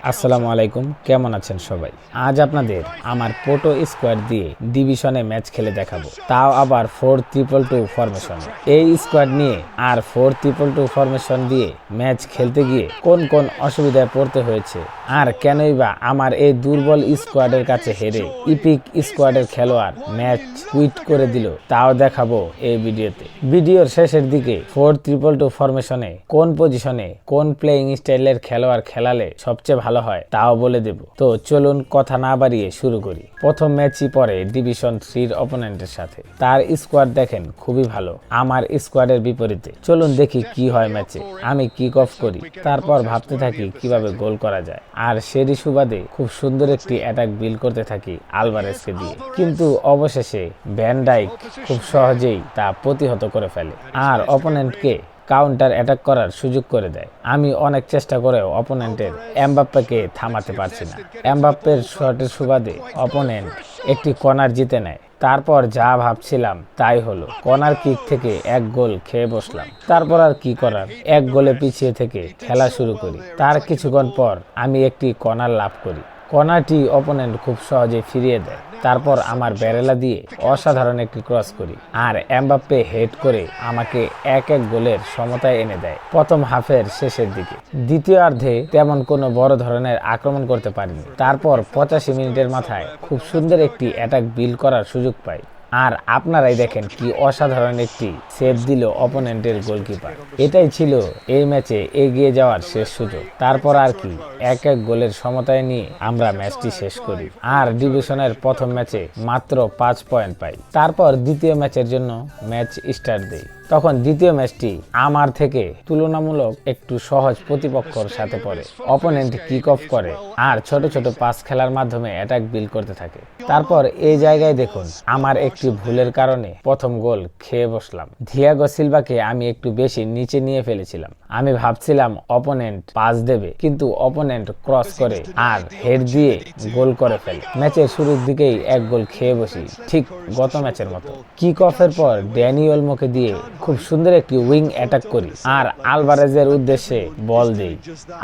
আসসালামু আলাইকুম, কেমন আছেন সবাই? আজ আপনাদের আমার পোটো স্কোয়াড দিয়ে ডিভিশনে ম্যাচ খেলে দেখাবো। তাও আবার ফোর ট্রিপল টু ফরমেশন এই স্কোয়াড নিয়ে আর ফোর ট্রিপল টু ফরমেশন দিয়ে ম্যাচ খেলতে গিয়ে কোন কোন অসুবিধায় পড়তে হয়েছে? আর কেনই বা আমার এই দুর্বল স্কোয়াডের কাছে হেরে ইপিক স্কোয়াডের খেলোয়াড় ম্যাচ কুইট করে দিল, তাও দেখাবো এই ভিডিওতে। ভিডিওর শেষের দিকে ফোর ট্রিপল টু ফরমেশনে কোন পজিশনে কোন প্লেইং স্টাইলের খেলোয়াড় খেলালে সবচেয়ে ভালো হয়, তাও বলে দেব। তো চলুন কথা না বাড়িয়ে শুরু করি। প্রথম ম্যাচই পরে ডিভিশন থ্রির অপোনেন্টের সাথে। তার স্কোয়াড দেখেন, খুবই ভালো। আমার স্কোয়াডের বিপরীতে। চলুন দেখি কি হয় ম্যাচে। আমি কিক অফ করি। তারপর ভাবতে থাকি কীভাবে গোল করা যায়। আর সেরি সুবাদে খুব সুন্দর একটি অ্যাটাক বিল করতে থাকি আলভারেজকে দিয়ে। কিন্তু অবশেষে ভ্যান ডাইক খুব সহজেই তা প্রতিহত করে ফেলে। আর অপোনেন্টকে কাউন্টার অ্যাটাক করার সুযোগ করে দেয়। আমি অনেক চেষ্টা করেও অপোনেন্টের এমবাপ্পাকে থামাতে পারছি না। এমবাপ্পের শটের সুবাদে অপোনেন্ট একটি কর্নার জিতে নেয়। তারপর যা ভাবছিলাম তাই হলো। কর্নার কিক থেকে এক গোল খেয়ে বসলাম। তারপর আর কি করার? এক গোলে পিছিয়ে থেকে খেলা শুরু করি। তার কিছুক্ষণ পর আমি একটি কর্নার লাভ করি। কর্নারটি অপোনেন্ট খুব সহজে ফিরিয়ে দেয়। তারপর আমার ব্যারেলা দিয়ে অসাধারণ একটি ক্রস করি। আর এমবাপ্পে হেড করে আমাকে এক এক গোলের সমতায় এনে দেয় প্রথম হাফের শেষের দিকে। দ্বিতীয়ার্ধে তেমন কোনো বড় ধরনের আক্রমণ করতে পারিনি। তারপর পঁচাশি মিনিটের মাথায় খুব সুন্দর একটি অ্যাটাক বিল করার সুযোগ পাই। আর আপনারাই দেখেন কি অসাধারণ একটি সেভ দিল অপোনেন্টের গোলকিপার। এটাই ছিল এই ম্যাচে এগিয়ে যাওয়ার শেষ সুযোগ। তারপর আর কি, এক এক গোলের সমতায় নিয়ে আমরা ম্যাচটি শেষ করি। আর ডিভিশনের প্রথম ম্যাচে মাত্র পাঁচ পয়েন্ট পাই। তারপর দ্বিতীয় ম্যাচের জন্য ম্যাচ স্টার্ট দেই। তখন দ্বিতীয় ম্যাচটি আমার থেকে তুলনামূলক একটু সহজ প্রতিপক্ষর সাথে পড়ে। অপোনেন্ট কিক অফ করে আর ছোট ছোট পাস খেলার মাধ্যমে অ্যাটাক বিল করতে থাকে। তারপর এই জায়গায় দেখুন, আমার একটি ভুলের কারণে প্রথম গোল খেয়ে বসলাম। ধিয়াগো সিলভাকে আমি একটু বেশি নিচে নিয়ে ফেলেছিলাম। আমি ভাবছিলাম অপোনেন্ট পাস দেবে, কিন্তু অপোনেন্ট ক্রস করে আর হেড দিয়ে গোল করে ফেলে। ম্যাচের শুরুর দিকেই এক গোল খেয়ে বসি, ঠিক গত ম্যাচের মতো। কিক অফের পর ড্যানি ওলমোকে দিয়ে খুব সুন্দর একটি উইং অ্যাটাক করি। আর আলভারেজের উদ্দেশ্যে বল দেই।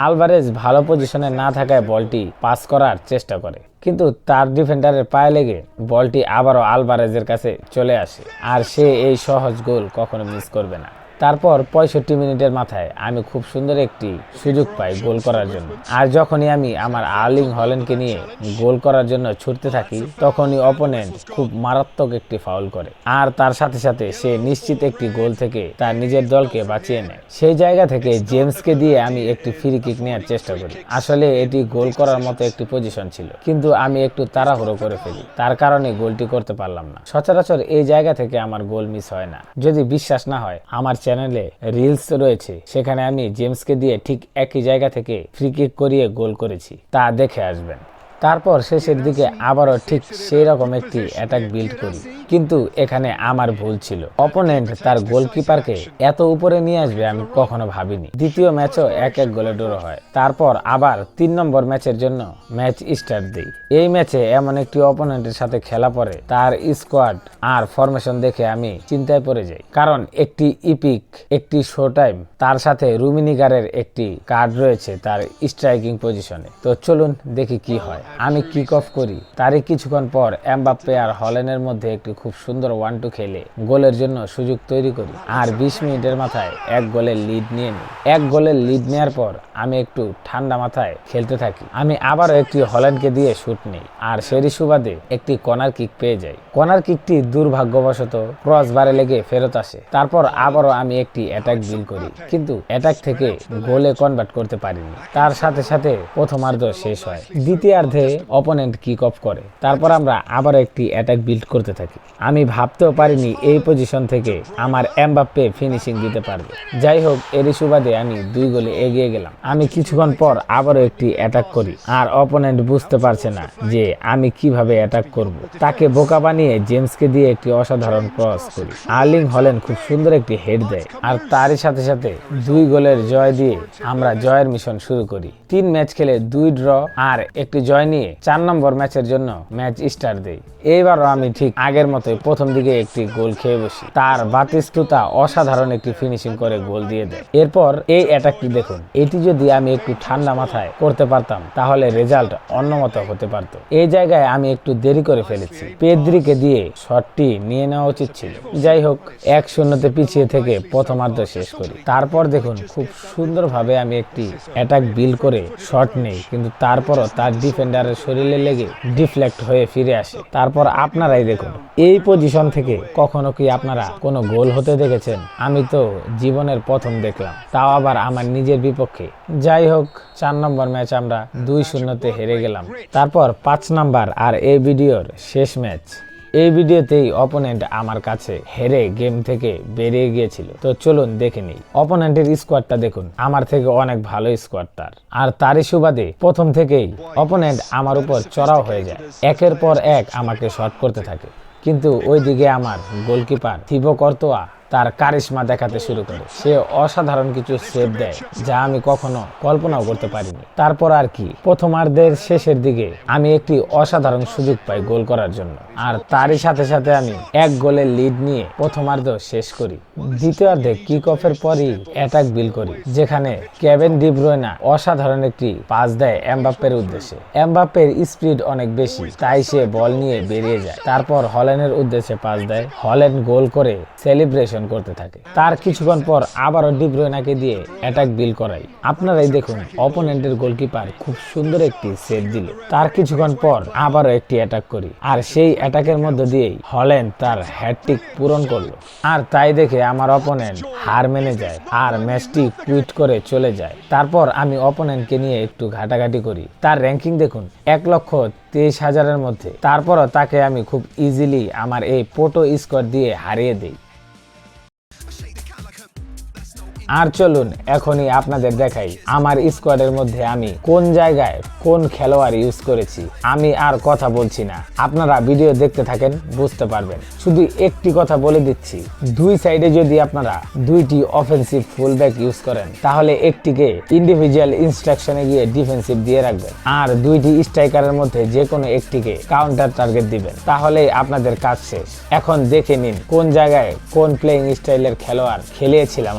আলভারেজ ভালো পজিশনে না থাকায় বলটি পাস করার চেষ্টা করে। কিন্তু তার ডিফেন্ডারের পায়ে লেগে বলটি আবারও আলভারেজের কাছে চলে আসে। আর সে এই সহজ গোল কখনো মিস করবে না। তারপর পঁয়ষট্টি মিনিটের মাথায় আমি খুব সুন্দর একটি সুযোগ পাই গোল করার জন্য। আর যখনই আমি আমার আর্লিং হল্যান্ডকে নিয়ে গোল করার জন্য ছুটতে থাকি, তখনই অপোনেন্ট খুব মারাত্মক একটি ফাউল করে। আর তার সাথে সাথে সে নিশ্চিত একটি গোল থেকে তার নিজের দলকে বাঁচিয়ে নেয়। সেই জায়গা থেকে জেমসকে দিয়ে আমি একটি ফ্রি কিক নেওয়ার চেষ্টা করি। আসলে এটি গোল করার মতো একটি পজিশন ছিল, কিন্তু আমি একটু তাড়াহুড়ো করে ফেলি। তার কারণে গোলটি করতে পারলাম না। সচরাচর এই জায়গা থেকে আমার গোল মিস হয় না। যদি বিশ্বাস না হয়, আমার চ্যানেলে রিলস রয়েছে। সেখানে আমি জেমসকে দিয়ে ঠিক একই জায়গা থেকে ফ্রি কিক করিয়ে গোল করেছি। তা দেখে আসবেন। তারপর শেষের দিকে আবারও ঠিক সেই রকম একটি অ্যাটাক বিল্ড করি। কিন্তু এখানে আমার ভুল ছিল। অপোনেন্ট তার গোলকিপারকে এত উপরে নিয়ে আসবে আমি কখনো ভাবিনি। দ্বিতীয় ম্যাচও এক এক গোলে ড্র হয়। তারপর আবার তিন নম্বর ম্যাচের জন্য ম্যাচ স্টার্ট দিই। এই ম্যাচে এমন একটি অপোনেন্টের সাথে খেলা পরে তার স্কোয়াড আর ফরমেশন দেখে আমি চিন্তায় পড়ে যাই। কারণ একটি ইপিক একটি শো টাইম তার সাথে রুমিনিগারের একটি কার্ড রয়েছে তার স্ট্রাইকিং পজিশনে তো চলুন দেখি কি হয়। আমি কিক অফ করি। তারই কিছুক্ষণ পর এমবাপ্পে আর হলেনের মধ্যে একটি খুব সুন্দর ওয়ান টু খেলে গোলের জন্য সুযোগ তৈরি করি। আর বিশ মিনিটের মাথায় এক গোলের লিড নিয়ে নিই। এক গোলের লিড নেওয়ার পর আমি একটু ঠান্ডা মাথায় খেলতে থাকি। আমি আবারও একটি হল্যান্ডকে দিয়ে শুট নিই। আর সেরি সুবাদে একটি কর্নার কিক পেয়ে যাই। কর্নার কিকটি দুর্ভাগ্যবশত ক্রস বারে লেগে ফেরত আসে। তারপর আবারও আমি একটি অ্যাটাক বিল করি। কিন্তু অ্যাটাক থেকে গোলে কনভার্ট করতে পারিনি। তার সাথে সাথে প্রথমার্ধ শেষ হয়। দ্বিতীয়ার্ধে অপোনেন্ট কিক অফ করে। তারপর আমরা আবার একটি অ্যাটাক বিল্ড করতে থাকি। আমি ভাবতেও পারিনি এই পজিশন থেকে আমার এমবাপ্পে ফিনিশিং দিতে পারবে। যাই হোক এরই সুবাদে আমি দুই গোলে এগিয়ে গেলাম। আমি কিছুক্ষণ পর আবারও একটি অ্যাটাক করি। আর অপোনেন্ট বুঝতে পারছে না যে আমি কীভাবে অ্যাটাক করব। তাকে বোকা বানিয়ে জেমসকে দিয়ে একটি অসাধারণ ক্রস করি। আর্লিং হলেন খুব সুন্দর একটি হেড দেয়। আর তারই সাথে সাথে দুই গোলের জয় দিয়ে আমরা জয়ের মিশন শুরু করি। তিন ম্যাচ খেলে দুই ড্র আর একটি জয় নিয়ে চার নম্বর ম্যাচের জন্য ম্যাচ স্টার্ট দেই। এইবারও আমি ঠিক আগের মতোই প্রথম দিকে একটি গোল খেয়ে বসি। তার বাতিস্তুতা অসাধারণ একটি ফিনিশিং করে গোল দিয়ে দেয়। এরপর এই অ্যাটাকটি দেখুন। এটি যদি আমি একটু ঠান্ডা মাথায় করতে পারতাম, তাহলে রেজাল্ট অন্যমতো হতে পারত। এই জায়গায় আমি একটু দেরি করে ফেলেছি। পেদ্রিকে দিয়ে শটটি নিয়ে নেওয়া উচিত ছিল। যাই হোক, এক শূন্যতে পিছিয়ে থেকে প্রথমার্ধ শেষ করি। তারপর দেখুন, খুব সুন্দরভাবে আমি একটি অ্যাটাক বিল করে শট নেই, কিন্তু তারপরও তার ডিফেন্ডারের শরীরে লেগে ডিফ্লেক্ট হয়ে ফিরে আসে। তারপর আপনারাই দেখুন, এই পজিশন থেকে কখনো কি আপনারা কোনো গোল হতে দেখেছেন? আমি তো জীবনের প্রথম দেখলাম। তাও আবার আমার নিজের বিপক্ষে। যাই হোক, চার নম্বর ম্যাচ আমরা দুই শূন্যতে হেরে গেলাম। তারপর পাঁচ নাম্বার আর এই ভিডিওর শেষ ম্যাচ এই ভিডিওতেই অপোনেন্ট আমার কাছে হেরে গেম থেকে বেরিয়ে গিয়েছিল। তো চলুন দেখে নিই। অপোনেন্টের স্কোয়াডটা দেখুন। আমার থেকে অনেক ভালো স্কোয়াড তার। আর তারই সুবাদে প্রথম থেকেই অপোনেন্ট আমার উপর চড়াও হয়ে যায়। একের পর এক আমাকে শর্ট করতে থাকে। কিন্তু ওইদিকে আমার গোলকিপার থিবো কর্তোয়া তার কারিশমা দেখাতে শুরু করে। সে অসাধারণ কিছু সেভ দেয়, যা আমি কখনো কল্পনাও করতে পারিনি। তারপর আর কি, প্রথমার্ধের শেষের দিকে আমি একটি অসাধারণ সুযোগ পাই গোল করার জন্য। আর তারই সাথে সাথে আমি এক গোলের লিড নিয়ে প্রথমার্ধ শেষ করি। দ্বিতীয়ার্ধে কিক অফের পরই অ্যাটাক বিল করি, যেখানে কেভেন ডিব্রয়না অসাধারণ একটি পাস দেয় এমবাপ্পের উদ্দেশ্যে। এমবাপ্পের স্পিড অনেক বেশি, তাই সে বল নিয়ে বেরিয়ে যায়। তারপর হল্যান্ডের উদ্দেশ্যে পাস দেয়। হল্যান্ড গোল করে সেলিব্রেশন করতে থাকে। তার কিছুক্ষণ পর আবারও ডিব্রয়নাকে দিয়ে অ্যাটাক বিল করাই আপনারাই দেখুন অপোনেন্টের গোলকিপার খুব সুন্দর একটি সেভ দিল। তার কিছুক্ষণ পর আবারও একটি অ্যাটাক করি। আর সেই অ্যাটাকের মধ্য দিয়েই হল্যান্ড তার হ্যাটটিক পূরণ করল। আর তাই দেখে আমার অপোনেন্ট হার মেনে যায় আর ম্যাচটি কুইট করে চলে যায়। তারপর আমি অপোনেন্টকে নিয়ে একটু ঘাটাঘাটি করি। তার র্যাঙ্কিং দেখুন, এক লক্ষ তেইশ হাজারের মধ্যে। তারপরও তাকে আমি খুব ইজিলি আমার এই পোটো স্কোর দিয়ে হারিয়ে দিই। আর চলুন এখনই আপনাদের দেখাই আমার স্কোয়াডের মধ্যে আমি কোন জায়গায় কোন খেলোয়াড় ইউজ করেছি। আমি আর কথা বলছি না। আপনারা ভিডিও দেখতে থাকেন, বুঝতে পারবেন। শুধু একটি কথা বলে দিচ্ছি। দুই সাইডে যদি আপনারা দুইটি অফেন্সিভ ফুলব্যাক ইউজ করেন, তাহলে একটিকে ইন্ডিভিজুয়াল ইনস্ট্রাকশনে গিয়ে ডিফেন্সিভ দিয়ে রাখবেন। আর দুইটি স্ট্রাইকারের মধ্যে যে কোনো একটিকে কাউন্টার টার্গেট দিবেন। তাহলেই আপনাদের কাজ শেষ। এখন দেখে নিন, কোন জায়গায় কোন প্লেইং স্টাইলের খেলোয়াড় খেলিয়েছিলাম